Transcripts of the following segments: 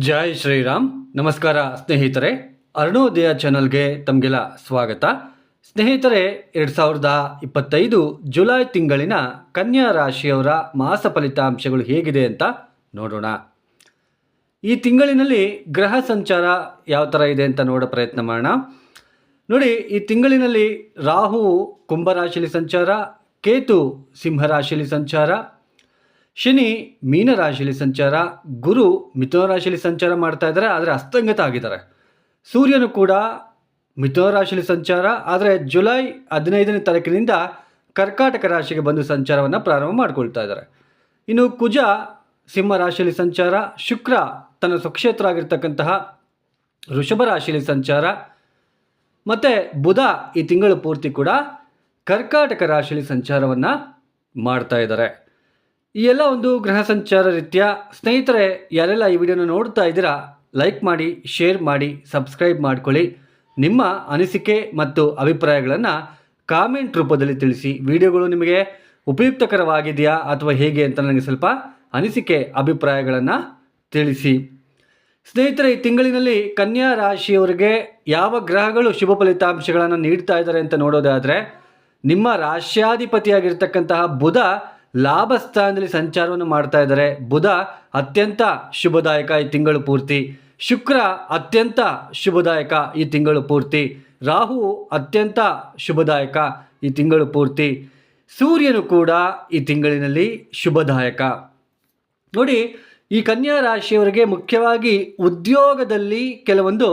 ಜೈ ಶ್ರೀರಾಮ್. ನಮಸ್ಕಾರ ಸ್ನೇಹಿತರೆ ಅರುಣೋದಯ ಚಾನಲ್ಗೆ ತಮಗೆಲ್ಲ ಸ್ವಾಗತ. ಸ್ನೇಹಿತರೆ, ಎರಡು ಸಾವಿರದ ಇಪ್ಪತ್ತೈದು ಜುಲೈ ತಿಂಗಳಿನ ಕನ್ಯಾ ರಾಶಿಯವರ ಮಾಸ ಫಲಿತಾಂಶಗಳು ಹೇಗಿದೆ ಅಂತ ನೋಡೋಣ. ಈ ತಿಂಗಳಿನಲ್ಲಿ ಗ್ರಹ ಸಂಚಾರ ಯಾವ ಥರ ಇದೆ ಅಂತ ನೋಡೋ ಪ್ರಯತ್ನ ಮಾಡೋಣ. ನೋಡಿ, ಈ ತಿಂಗಳಿನಲ್ಲಿ ರಾಹು ಕುಂಭರಾಶಿಯಲ್ಲಿ ಸಂಚಾರ, ಕೇತು ಸಿಂಹರಾಶಿಲಿ ಸಂಚಾರ ಶನಿ ಮೀನರಾಶಿಯಲ್ಲಿ ಸಂಚಾರ, ಗುರು ಮಿಥುನ ರಾಶಿಯಲ್ಲಿ ಸಂಚಾರ ಮಾಡ್ತಾ ಇದ್ದಾರೆ, ಆದರೆ ಅಸ್ತಂಗತ ಆಗಿದ್ದಾರೆ. ಸೂರ್ಯನು ಕೂಡ ಮಿಥುನ ರಾಶಿಯಲ್ಲಿ ಸಂಚಾರ, ಆದರೆ ಜುಲೈ ಹದಿನೈದನೇ ತಾರೀಕಿನಿಂದ ಕರ್ಕಾಟಕ ರಾಶಿಗೆ ಬಂದು ಸಂಚಾರವನ್ನು ಪ್ರಾರಂಭ ಮಾಡಿಕೊಳ್ತಾ ಇದ್ದಾರೆ. ಇನ್ನು ಕುಜ ಸಿಂಹ ರಾಶಿಯಲ್ಲಿ ಸಂಚಾರ, ಶುಕ್ರ ತನ್ನ ಸ್ವಕ್ಷೇತ್ರ ಆಗಿರ್ತಕ್ಕಂತಹ ವೃಷಭ ರಾಶಿಯಲ್ಲಿ ಸಂಚಾರ, ಮತ್ತು ಬುಧ ಈ ತಿಂಗಳು ಪೂರ್ತಿ ಕೂಡ ಕರ್ಕಾಟಕ ರಾಶಿಯಲ್ಲಿ ಸಂಚಾರವನ್ನು ಮಾಡ್ತಾ ಇದ್ದಾರೆ. ಈ ಎಲ್ಲ ಒಂದು ಗ್ರಹ ಸಂಚಾರ ರೀತಿಯ, ಸ್ನೇಹಿತರೆ, ಯಾರೆಲ್ಲ ಈ ವಿಡಿಯೋನ ನೋಡ್ತಾ ಇದ್ದೀರಾ, ಲೈಕ್ ಮಾಡಿ, ಶೇರ್ ಮಾಡಿ, ಸಬ್ಸ್ಕ್ರೈಬ್ ಮಾಡ್ಕೊಳ್ಳಿ. ನಿಮ್ಮ ಅನಿಸಿಕೆ ಮತ್ತು ಅಭಿಪ್ರಾಯಗಳನ್ನು ಕಾಮೆಂಟ್ ರೂಪದಲ್ಲಿ ತಿಳಿಸಿ. ವಿಡಿಯೋಗಳು ನಿಮಗೆ ಉಪಯುಕ್ತಕರವಾಗಿದೆಯಾ ಅಥವಾ ಹೇಗೆ ಅಂತ ನನಗೆ ಸ್ವಲ್ಪ ಅನಿಸಿಕೆ, ಅಭಿಪ್ರಾಯಗಳನ್ನು ತಿಳಿಸಿ. ಸ್ನೇಹಿತರೆ, ಈ ತಿಂಗಳಿನಲ್ಲಿ ಕನ್ಯಾ ರಾಶಿಯವರಿಗೆ ಯಾವ ಗ್ರಹಗಳು ಶುಭ ಫಲಿತಾಂಶಗಳನ್ನು ನೀಡ್ತಾ ಇದ್ದಾರೆ ಅಂತ ನೋಡೋದಾದರೆ, ನಿಮ್ಮ ರಾಶ್ಯಾಧಿಪತಿಯಾಗಿರ್ತಕ್ಕಂತಹ ಬುಧ ಲಾಭ ಸ್ಥಾನದಲ್ಲಿ ಸಂಚಾರವನ್ನು ಮಾಡ್ತಾ ಇದ್ದಾರೆ. ಬುಧ ಅತ್ಯಂತ ಶುಭದಾಯಕ ಈ ತಿಂಗಳು ಪೂರ್ತಿ. ಶುಕ್ರ ಅತ್ಯಂತ ಶುಭದಾಯಕ ಈ ತಿಂಗಳು ಪೂರ್ತಿ. ರಾಹು ಅತ್ಯಂತ ಶುಭದಾಯಕ ಈ ತಿಂಗಳು ಪೂರ್ತಿ. ಸೂರ್ಯನು ಕೂಡ ಈ ತಿಂಗಳಿನಲ್ಲಿ ಶುಭದಾಯಕ. ನೋಡಿ, ಈ ಕನ್ಯಾ ರಾಶಿಯವರಿಗೆ ಮುಖ್ಯವಾಗಿ ಉದ್ಯೋಗದಲ್ಲಿ ಕೆಲವೊಂದು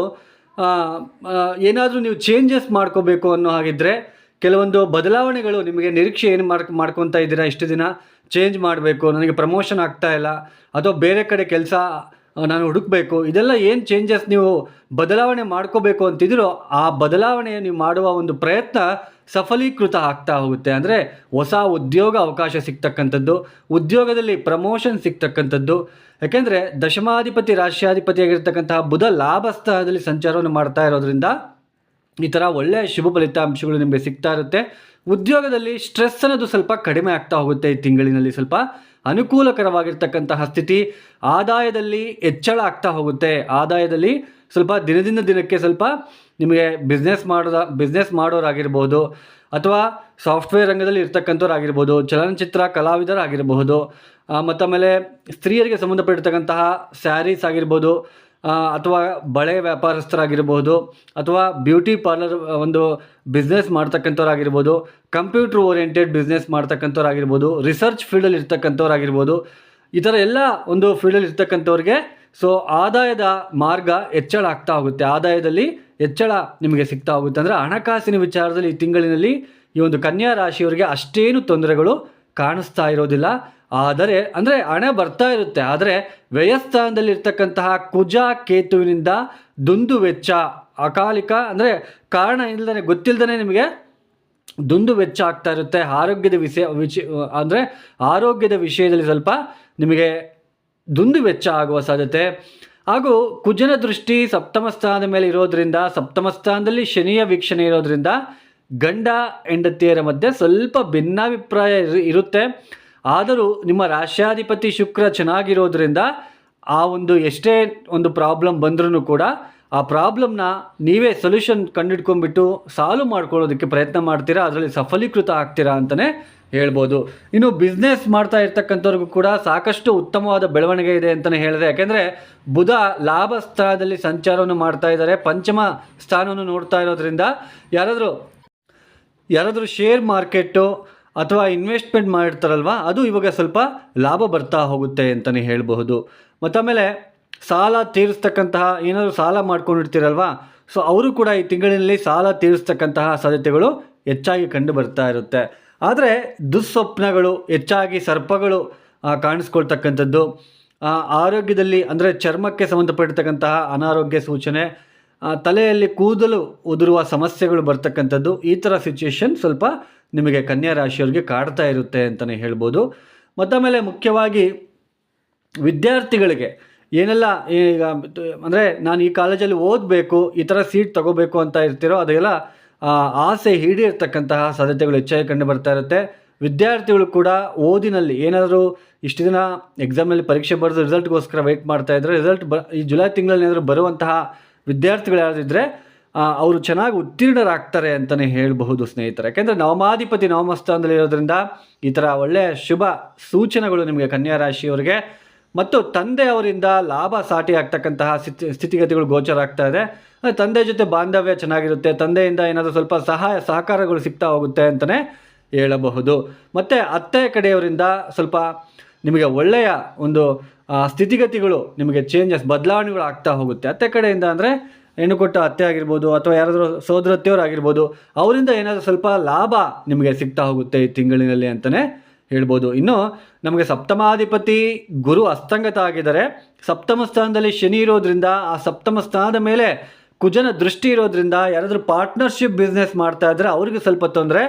ಏನಾದರೂ ನೀವು ಚೇಂಜಸ್ ಮಾಡ್ಕೋಬೇಕು ಅನ್ನೋ ಹಾಗಿದ್ದರೆ ಕೆಲವೊಂದು ಬದಲಾವಣೆಗಳು ನಿಮಗೆ ನಿರೀಕ್ಷೆ ಏನು ಮಾಡ್ಕೊ ಮಾಡ್ಕೊತಾ ಇದ್ದೀರಾ ಇಷ್ಟು ದಿನ? ಚೇಂಜ್ ಮಾಡಬೇಕು, ನನಗೆ ಪ್ರಮೋಷನ್ ಆಗ್ತಾ ಇಲ್ಲ, ಅಥವಾ ಬೇರೆ ಕಡೆ ಕೆಲಸ ನಾನು ಹುಡುಕಬೇಕು, ಇದೆಲ್ಲ ಏನು ಚೇಂಜಸ್ ನೀವು ಬದಲಾವಣೆ ಮಾಡ್ಕೋಬೇಕು ಅಂತಿದ್ರೋ ಆ ಬದಲಾವಣೆ ನೀವು ಮಾಡುವ ಒಂದು ಪ್ರಯತ್ನ ಸಫಲೀಕೃತ ಆಗ್ತಾ ಹೋಗುತ್ತೆ. ಅಂದರೆ ಹೊಸ ಉದ್ಯೋಗ ಅವಕಾಶ ಸಿಗ್ತಕ್ಕಂಥದ್ದು, ಉದ್ಯೋಗದಲ್ಲಿ ಪ್ರಮೋಷನ್ ಸಿಗ್ತಕ್ಕಂಥದ್ದು. ಯಾಕೆಂದರೆ ದಶಮಾಧಿಪತಿ ರಾಷ್ಟ್ರಾಧಿಪತಿಯಾಗಿರ್ತಕ್ಕಂತಹ ಬುಧ ಲಾಭಸ್ಥಾನದಲ್ಲಿ ಸಂಚಾರವನ್ನು ಮಾಡ್ತಾ ಇರೋದ್ರಿಂದ ಈ ಥರ ಒಳ್ಳೆಯ ಶುಭ ಫಲಿತಾಂಶಗಳು ನಿಮಗೆ ಸಿಗ್ತಾ ಇರುತ್ತೆ. ಉದ್ಯೋಗದಲ್ಲಿ ಸ್ಟ್ರೆಸ್ ಅನ್ನೋದು ಸ್ವಲ್ಪ ಕಡಿಮೆ ಆಗ್ತಾ ಹೋಗುತ್ತೆ ಈ ತಿಂಗಳಿನಲ್ಲಿ ಸ್ವಲ್ಪ ಅನುಕೂಲಕರವಾಗಿರ್ತಕ್ಕಂತಹ ಸ್ಥಿತಿ. ಆದಾಯದಲ್ಲಿ ಹೆಚ್ಚಳ ಆಗ್ತಾ ಹೋಗುತ್ತೆ. ಆದಾಯದಲ್ಲಿ ಸ್ವಲ್ಪ ದಿನದಿಂದ ದಿನಕ್ಕೆ ಸ್ವಲ್ಪ ನಿಮಗೆ ಬಿಸ್ನೆಸ್ ಮಾಡೋದ ಬಿಸ್ನೆಸ್ ಮಾಡೋರಾಗಿರ್ಬೋದು. ಅಥವಾ ಸಾಫ್ಟ್ವೇರ್ ರಂಗದಲ್ಲಿ ಇರ್ತಕ್ಕಂಥವ್ರಾಗಿರ್ಬೋದು, ಚಲನಚಿತ್ರ ಕಲಾವಿದರಾಗಿರಬಹುದು ಮತ್ತು ಆಮೇಲೆ ಸ್ತ್ರೀಯರಿಗೆ ಸಂಬಂಧಪಟ್ಟಿರ್ತಕ್ಕಂತಹ ಸ್ಯಾರೀಸ್ ಆಗಿರ್ಬೋದು ಅಥವಾ ಬಳೆ ವ್ಯಾಪಾರಸ್ಥರಾಗಿರ್ಬೋದು, ಅಥವಾ ಬ್ಯೂಟಿ ಪಾರ್ಲರ್ ಒಂದು ಬಿಸ್ನೆಸ್ ಮಾಡ್ತಕ್ಕಂಥವ್ರಾಗಿರ್ಬೋದು ಕಂಪ್ಯೂಟ್ರ್ ಓರಿಯೆಂಟೆಡ್ ಬಿಸ್ನೆಸ್ ಮಾಡ್ತಕ್ಕಂಥವ್ರಾಗಿರ್ಬೋದು ರಿಸರ್ಚ್ ಫೀಲ್ಡಲ್ಲಿ ಇರ್ತಕ್ಕಂಥವ್ರಾಗಿರ್ಬೋದು, ಈ ಥರ ಎಲ್ಲ ಒಂದು ಫೀಲ್ಡಲ್ಲಿ ಇರ್ತಕ್ಕಂಥವ್ರಿಗೆ ಸೊ ಆದಾಯದ ಮಾರ್ಗ ಹೆಚ್ಚಳ ಆಗ್ತಾ ಹೋಗುತ್ತೆ. ಆದಾಯದಲ್ಲಿ ಹೆಚ್ಚಳ ನಿಮಗೆ ಸಿಗ್ತಾ ಹೋಗುತ್ತೆ. ಅಂದರೆ ಹಣಕಾಸಿನ ವಿಚಾರದಲ್ಲಿ ಈ ತಿಂಗಳಿನಲ್ಲಿ ಈ ಒಂದು ಕನ್ಯಾ ರಾಶಿಯವರಿಗೆ ಅಷ್ಟೇನು ತೊಂದರೆಗಳು ಕಾಣಿಸ್ತಾ ಇರೋದಿಲ್ಲ. ಆದರೆ, ಅಂದರೆ ಹಣೆ ಬರ್ತಾ ಇರುತ್ತೆ, ಆದರೆ ವ್ಯಯಸ್ಥಾನದಲ್ಲಿರ್ತಕ್ಕಂತಹ ಕುಜ ಕೇತುವಿನಿಂದ ದುಂದು ವೆಚ್ಚ, ಅಕಾಲಿಕ, ಅಂದರೆ ಕಾರಣ ಇಲ್ಲದೇ ಗೊತ್ತಿಲ್ಲದೇ ನಿಮಗೆ ದುಂದು ವೆಚ್ಚ ಆಗ್ತಾ ಇರುತ್ತೆ. ಆರೋಗ್ಯದ ವಿಷಯ ವಿಷಯ ಅಂದರೆ ಆರೋಗ್ಯದ ವಿಷಯದಲ್ಲಿ ಸ್ವಲ್ಪ ನಿಮಗೆ ದುಂದು ವೆಚ್ಚ ಆಗುವ ಸಾಧ್ಯತೆ. ಹಾಗೂ ಕುಜನ ದೃಷ್ಟಿ ಸಪ್ತಮ ಸ್ಥಾನದ ಮೇಲೆ ಇರೋದರಿಂದ, ಸಪ್ತಮ ಸ್ಥಾನದಲ್ಲಿ ಶನಿಯ ವೀಕ್ಷಣೆ ಇರೋದರಿಂದ ಗಂಡ ಹೆಂಡತಿಯರ ಮಧ್ಯೆ ಸ್ವಲ್ಪ ಭಿನ್ನಾಭಿಪ್ರಾಯ ಇರುತ್ತೆ. ಆದರೂ ನಿಮ್ಮ ರಾಷ್ಟ್ರಾಧಿಪತಿ ಶುಕ್ರ ಚೆನ್ನಾಗಿರೋದ್ರಿಂದ ಆ ಒಂದು ಎಷ್ಟೇ ಒಂದು ಪ್ರಾಬ್ಲಮ್ ಬಂದ್ರೂ ಕೂಡ ಆ ಪ್ರಾಬ್ಲಮ್ನ ನೀವೇ ಸೊಲ್ಯೂಷನ್ ಕಂಡುಹಿಡ್ಕೊಂಡ್ಬಿಟ್ಟು ಸಾಲ್ವ್ ಮಾಡ್ಕೊಳ್ಳೋದಕ್ಕೆ ಪ್ರಯತ್ನ ಮಾಡ್ತೀರಾ? ಅದರಲ್ಲಿ ಸಫಲೀಕೃತ ಆಗ್ತೀರಾ ಅಂತಲೇ ಹೇಳ್ಬೋದು. ಇನ್ನು ಬಿಸ್ನೆಸ್ ಮಾಡ್ತಾ ಇರ್ತಕ್ಕಂಥವ್ರಿಗೂ ಕೂಡ ಸಾಕಷ್ಟು ಉತ್ತಮವಾದ ಬೆಳವಣಿಗೆ ಇದೆ ಅಂತಲೇ ಹೇಳಿದೆ. ಯಾಕೆಂದರೆ ಬುಧ ಲಾಭ ಸ್ಥಾನದಲ್ಲಿ ಸಂಚಾರವನ್ನು ಮಾಡ್ತಾ ಇದ್ದಾರೆ. ಪಂಚಮ ಸ್ಥಾನವನ್ನು ನೋಡ್ತಾ ಇರೋದ್ರಿಂದ ಯಾರಾದರೂ ಯಾರಾದರೂ ಶೇರ್ ಮಾರ್ಕೆಟು ಅಥವಾ ಇನ್ವೆಸ್ಟ್ಮೆಂಟ್ ಮಾಡಿರ್ತಾರಲ್ವ, ಅದು ಇವಾಗ ಸ್ವಲ್ಪ ಲಾಭ ಬರ್ತಾ ಹೋಗುತ್ತೆ ಅಂತಲೇ ಹೇಳಬಹುದು. ಮತ್ತು ಆಮೇಲೆ ಸಾಲ ತೀರಿಸ್ತಕ್ಕಂತಹ, ಏನಾದರೂ ಸಾಲ ಮಾಡ್ಕೊಂಡಿರ್ತೀರಲ್ವ ಸೊ ಅವರು ಕೂಡ ಈ ತಿಂಗಳಿನಲ್ಲಿ ಸಾಲ ತೀರಿಸ್ತಕ್ಕಂತಹ ಸಾಧ್ಯತೆಗಳು ಹೆಚ್ಚಾಗಿ ಕಂಡು ಬರ್ತಾ ಇರುತ್ತೆ. ಆದರೆ ದುಸ್ವಪ್ನಗಳು, ಹೆಚ್ಚಾಗಿ ಸರ್ಪಗಳು ಕಾಣಿಸ್ಕೊಳ್ತಕ್ಕಂಥದ್ದು ಆರೋಗ್ಯದಲ್ಲಿ ಅಂದರೆ ಚರ್ಮಕ್ಕೆ ಸಂಬಂಧಪಟ್ಟಿರ್ತಕ್ಕಂತಹ ಅನಾರೋಗ್ಯ ಸೂಚನೆ ತಲೆಯಲ್ಲಿ ಕೂದಲು ಉದುರುವ ಸಮಸ್ಯೆಗಳು ಬರ್ತಕ್ಕಂಥದ್ದು, ಈ ಥರ ಸಿಚುಯೇಷನ್ ಸ್ವಲ್ಪ ನಿಮಗೆ ಕನ್ಯಾ ರಾಶಿಯವರಿಗೆ ಕಾಡ್ತಾ ಇರುತ್ತೆ ಅಂತಲೇ ಹೇಳ್ಬೋದು. ಮತ್ತೊಮ್ಮೆಲೆ ಮುಖ್ಯವಾಗಿ ವಿದ್ಯಾರ್ಥಿಗಳಿಗೆ ಏನೆಲ್ಲ ಈಗ ಅಂದರೆ ನಾನು ಈ ಕಾಲೇಜಲ್ಲಿ ಓದಬೇಕು, ಈ ಥರ ಸೀಟ್ ತಗೋಬೇಕು ಅಂತ ಇರ್ತಿರೋ ಅದೆಲ್ಲ ಆಸೆ ಈಡೇರ್ತಕ್ಕಂತಹ ಸಾಧ್ಯತೆಗಳು ಹೆಚ್ಚಾಗಿ ಕಂಡು ಬರ್ತಾ ಇರುತ್ತೆ. ವಿದ್ಯಾರ್ಥಿಗಳು ಕೂಡ ಓದಿನಲ್ಲಿ ಏನಾದರೂ ಇಷ್ಟು ದಿನ ಎಕ್ಸಾಮಲ್ಲಿ ಪರೀಕ್ಷೆ ಬರೆದು ರಿಸಲ್ಟ್ಗೋಸ್ಕರ ವೆಯ್ಟ್ ಮಾಡ್ತಾ ಇದ್ದರೆ ರಿಸಲ್ಟ್ ಬ, ಈ ಜುಲೈ ತಿಂಗಳಲ್ಲಿ ಏನಾದರೂ ಬರುವಂತಹ ವಿದ್ಯಾರ್ಥಿಗಳು ಯಾರಿದ್ರೆ ಅವರು ಚೆನ್ನಾಗಿ ಉತ್ತೀರ್ಣರಾಗ್ತಾರೆ ಅಂತಲೇ ಹೇಳಬಹುದು ಸ್ನೇಹಿತರೆ. ಯಾಕೆಂದರೆ ನವಮಾಧಿಪತಿ ನವಮಸ್ಥಾನದಲ್ಲಿ ಇರೋದ್ರಿಂದ ಈ ಥರ ಒಳ್ಳೆಯ ಶುಭ ಸೂಚನೆಗಳು ನಿಮಗೆ ಕನ್ಯಾ ರಾಶಿಯವರಿಗೆ ಮತ್ತು ತಂದೆಯವರಿಂದ ಲಾಭ ಸಾಟಿ ಆಗ್ತಕ್ಕಂತಹ ಸ್ಥಿತಿ, ಸ್ಥಿತಿಗತಿಗಳು ಗೋಚರ ಆಗ್ತಾ ಇದೆ. ತಂದೆ ಜೊತೆ ಬಾಂಧವ್ಯ ಚೆನ್ನಾಗಿರುತ್ತೆ, ತಂದೆಯಿಂದ ಏನಾದರೂ ಸ್ವಲ್ಪ ಸಹಾಯ, ಸಹಕಾರಗಳು ಸಿಗ್ತಾ ಹೋಗುತ್ತೆ ಅಂತಲೇ ಹೇಳಬಹುದು. ಮತ್ತು ಅತ್ತೆ ಕಡೆಯವರಿಂದ ಸ್ವಲ್ಪ ನಿಮಗೆ ಒಳ್ಳೆಯ ಒಂದು ಸ್ಥಿತಿಗತಿಗಳು ನಿಮಗೆ ಚೇಂಜಸ್ ಬದಲಾವಣೆಗಳು ಆಗ್ತಾ ಹೋಗುತ್ತೆ. ಅತ್ತೆ ಕಡೆಯಿಂದ ಅಂದರೆ ಹೆಣ್ಣು ಕೊಟ್ಟ ಅತ್ತೆ ಆಗಿರ್ಬೋದು ಅಥವಾ ಯಾರಾದರೂ ಸೋದರತ್ತೆಯವರು ಆಗಿರ್ಬೋದು, ಅವರಿಂದ ಏನಾದರೂ ಸ್ವಲ್ಪ ಲಾಭ ನಿಮಗೆ ಸಿಗ್ತಾ ಹೋಗುತ್ತೆ ಈ ತಿಂಗಳಿನಲ್ಲಿ ಅಂತಲೇ ಹೇಳ್ಬೋದು. ಇನ್ನು ನಮಗೆ ಸಪ್ತಮಾಧಿಪತಿ ಗುರು ಅಸ್ತಂಗತ ಆಗಿದ್ದಾರೆ. ಸಪ್ತಮ ಸ್ಥಾನದಲ್ಲಿ ಶನಿ ಇರೋದ್ರಿಂದ ಆ ಸಪ್ತಮ ಸ್ಥಾನದ ಮೇಲೆ ಕುಜನ ದೃಷ್ಟಿ ಇರೋದ್ರಿಂದ ಯಾರಾದರೂ ಪಾರ್ಟ್ನರ್ಶಿಪ್ ಬಿಸ್ನೆಸ್ ಮಾಡ್ತಾ ಇದ್ದರೆ ಅವ್ರಿಗೆ ಸ್ವಲ್ಪ ತೊಂದರೆ.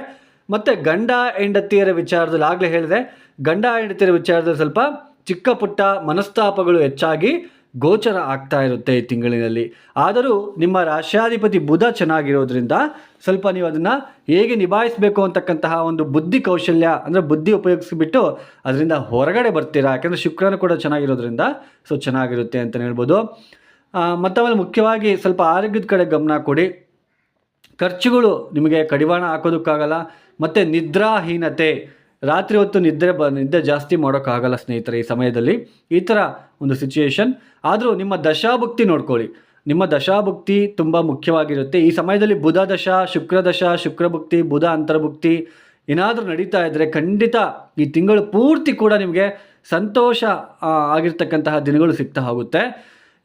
ಮತ್ತು ಗಂಡ ಹೆಂಡತಿಯರ ವಿಚಾರದಲ್ಲಿ ಆಗಲೇ ಹೇಳಿದೆ. ಗಂಡ ಹೆಂಡತಿಯರ ವಿಚಾರದಲ್ಲಿ ಸ್ವಲ್ಪ ಚಿಕ್ಕ ಪುಟ್ಟ ಮನಸ್ತಾಪಗಳು ಹೆಚ್ಚಾಗಿ ಗೋಚರ ಆಗ್ತಾ ಇರುತ್ತೆ ಈ ತಿಂಗಳಿನಲ್ಲಿ. ಆದರೂ ನಿಮ್ಮ ರಾಷ್ಟ್ರಾಧಿಪತಿ ಬುಧ ಚೆನ್ನಾಗಿರೋದ್ರಿಂದ ಸ್ವಲ್ಪ ನೀವು ಅದನ್ನು ಹೇಗೆ ನಿಭಾಯಿಸಬೇಕು ಅಂತಕ್ಕಂತಹ ಒಂದು ಬುದ್ಧಿ ಕೌಶಲ್ಯ ಅಂದರೆ ಬುದ್ಧಿ ಉಪಯೋಗಿಸಿಬಿಟ್ಟು ಅದರಿಂದ ಹೊರಗಡೆ ಬರ್ತೀರಾ? ಯಾಕಂದರೆ ಶುಕ್ರನು ಕೂಡ ಚೆನ್ನಾಗಿರೋದ್ರಿಂದ ಸೊ ಚೆನ್ನಾಗಿರುತ್ತೆ ಅಂತಲೇ ಹೇಳ್ಬೋದು. ಮತ್ತೊಮ್ಮೆ ಮುಖ್ಯವಾಗಿ ಸ್ವಲ್ಪ ಆರೋಗ್ಯದ ಕಡೆ ಗಮನ ಕೊಡಿ. ಖರ್ಚುಗಳು ನಿಮಗೆ ಕಡಿವಾಣ ಹಾಕೋದಕ್ಕಾಗಲ್ಲ, ಮತ್ತು ನಿದ್ರಾಹೀನತೆ. ರಾತ್ರಿ ಹೊತ್ತು ನಿದ್ರೆ ಬ, ನಿದ್ದೆ ಜಾಸ್ತಿ ಮಾಡೋಕ್ಕಾಗಲ್ಲ ಸ್ನೇಹಿತರೆ ಈ ಸಮಯದಲ್ಲಿ. ಈ ಥರ ಒಂದು ಸಿಚುಯೇಷನ್ ಆದರೂ ನಿಮ್ಮ ದಶಾಭುಕ್ತಿ ನೋಡ್ಕೊಳ್ಳಿ. ನಿಮ್ಮ ದಶಾಭುಕ್ತಿ ತುಂಬ ಮುಖ್ಯವಾಗಿರುತ್ತೆ. ಈ ಸಮಯದಲ್ಲಿ ಬುಧ ದಶ ಶುಕ್ರದಶ ಶುಕ್ರಭುಕ್ತಿ ಬುಧ ಅಂತರ್ಭುಕ್ತಿ ಏನಾದರೂ ನಡೀತಾ ಇದ್ದರೆ ಖಂಡಿತ ಈ ತಿಂಗಳು ಪೂರ್ತಿ ಕೂಡ ನಿಮಗೆ ಸಂತೋಷ ಆಗಿರ್ತಕ್ಕಂತಹ ದಿನಗಳು ಸಿಗ್ತಾ ಹೋಗುತ್ತೆ.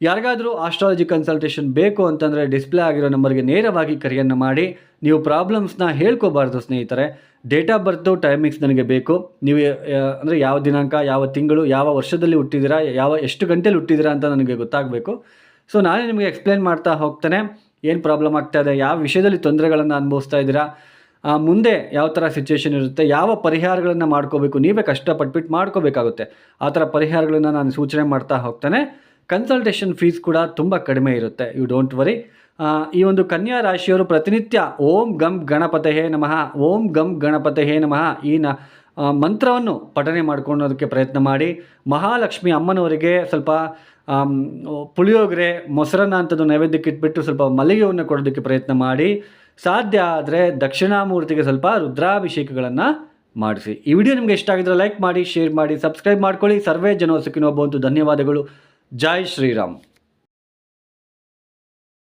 ಯಾರಿಗಾದರೂ ಆಸ್ಟ್ರಾಲಜಿ ಕನ್ಸಲ್ಟೇಷನ್ ಬೇಕು ಅಂತಂದರೆ ಡಿಸ್ಪ್ಲೇ ಆಗಿರೋ ನಂಬರ್ಗೆ ನೇರವಾಗಿ ಕರೆಯನ್ನು ಮಾಡಿ. ನೀವು ಪ್ರಾಬ್ಲಮ್ಸ್ನ ಹೇಳ್ಕೋಬಾರ್ದು ಸ್ನೇಹಿತರೆ. ಡೇಟ್ ಆಫ್ ಬರ್ತು ಟೈಮಿಂಗ್ಸ್ ನನಗೆ ಬೇಕು. ನೀವು ಅಂದರೆ ಯಾವ ದಿನಾಂಕ, ಯಾವ ತಿಂಗಳು, ಯಾವ ವರ್ಷದಲ್ಲಿ ಹುಟ್ಟಿದ್ದೀರಾ ಯಾವ, ಎಷ್ಟು ಗಂಟೆಲಿ ಹುಟ್ಟಿದ್ದೀರಾ ಅಂತ ನನಗೆ ಗೊತ್ತಾಗಬೇಕು. ಸೊ ನಾನೇ ನಿಮಗೆ ಎಕ್ಸ್ಪ್ಲೇನ್ ಮಾಡ್ತಾ ಹೋಗ್ತೇನೆ. ಏನು ಪ್ರಾಬ್ಲಮ್ ಆಗ್ತಾ ಇದೆ, ಯಾವ ವಿಷಯದಲ್ಲಿ ತೊಂದರೆಗಳನ್ನು ಅನುಭವಿಸ್ತಾ ಇದ್ದೀರಾ ಮುಂದೆ ಯಾವ ಥರ ಸಿಚುವೇಶನ್ ಇರುತ್ತೆ, ಯಾವ ಪರಿಹಾರಗಳನ್ನು ಮಾಡ್ಕೋಬೇಕು, ನೀವೇ ಕಷ್ಟಪಟ್ಬಿಟ್ಟು ಮಾಡ್ಕೋಬೇಕಾಗುತ್ತೆ. ಆ ಥರ ಪರಿಹಾರಗಳನ್ನು ನಾನು ಸೂಚನೆ ಮಾಡ್ತಾ ಹೋಗ್ತಾನೆ. ಕನ್ಸಲ್ಟೇಷನ್ ಫೀಸ್ ಕೂಡ ತುಂಬ ಕಡಿಮೆ ಇರುತ್ತೆ. ಯು ಡೋಂಟ್ ವರಿ ಈ ಒಂದು ಕನ್ಯಾ ರಾಶಿಯವರು ಪ್ರತಿನಿತ್ಯ ಓಂ ಗಂ ಗಣಪತಹೇ ನಮಃ, ಓಂ ಗಂ ಗಣಪತಹೇ ನಮಃ ಈ ನ ಮಂತ್ರವನ್ನು ಪಠನೆ ಮಾಡ್ಕೊಳ್ಳೋದಕ್ಕೆ ಪ್ರಯತ್ನ ಮಾಡಿ. ಮಹಾಲಕ್ಷ್ಮಿ ಅಮ್ಮನವರಿಗೆ ಸ್ವಲ್ಪ ಪುಳಿಯೋಗರೆ, ಮೊಸರನ್ನ ಅಂಥದ್ದು ನೈವೇದ್ಯಕ್ಕೆ ಇಟ್ಬಿಟ್ಟು ಸ್ವಲ್ಪ ಮಲ್ಲಿಗೆಯನ್ನು ಕೊಡೋದಕ್ಕೆ ಪ್ರಯತ್ನ ಮಾಡಿ. ಸಾಧ್ಯ ಆದರೆ ದಕ್ಷಿಣಾಮೂರ್ತಿಗೆ ಸ್ವಲ್ಪ ರುದ್ರಾಭಿಷೇಕಗಳನ್ನು ಮಾಡಿಸಿ. ಈ ವಿಡಿಯೋ ನಿಮಗೆ ಇಷ್ಟ ಆಗಿದ್ರೆ ಲೈಕ್ ಮಾಡಿ ಶೇರ್ ಮಾಡಿ ಸಬ್ಸ್ಕ್ರೈಬ್ ಮಾಡ್ಕೊಳ್ಳಿ. ಸರ್ವೇ ಜನೋ ಧನ್ಯವಾದಗಳು. ಧನ್ಯವಾದಗಳು ಜೈ ಶ್ರೀರಾಮ್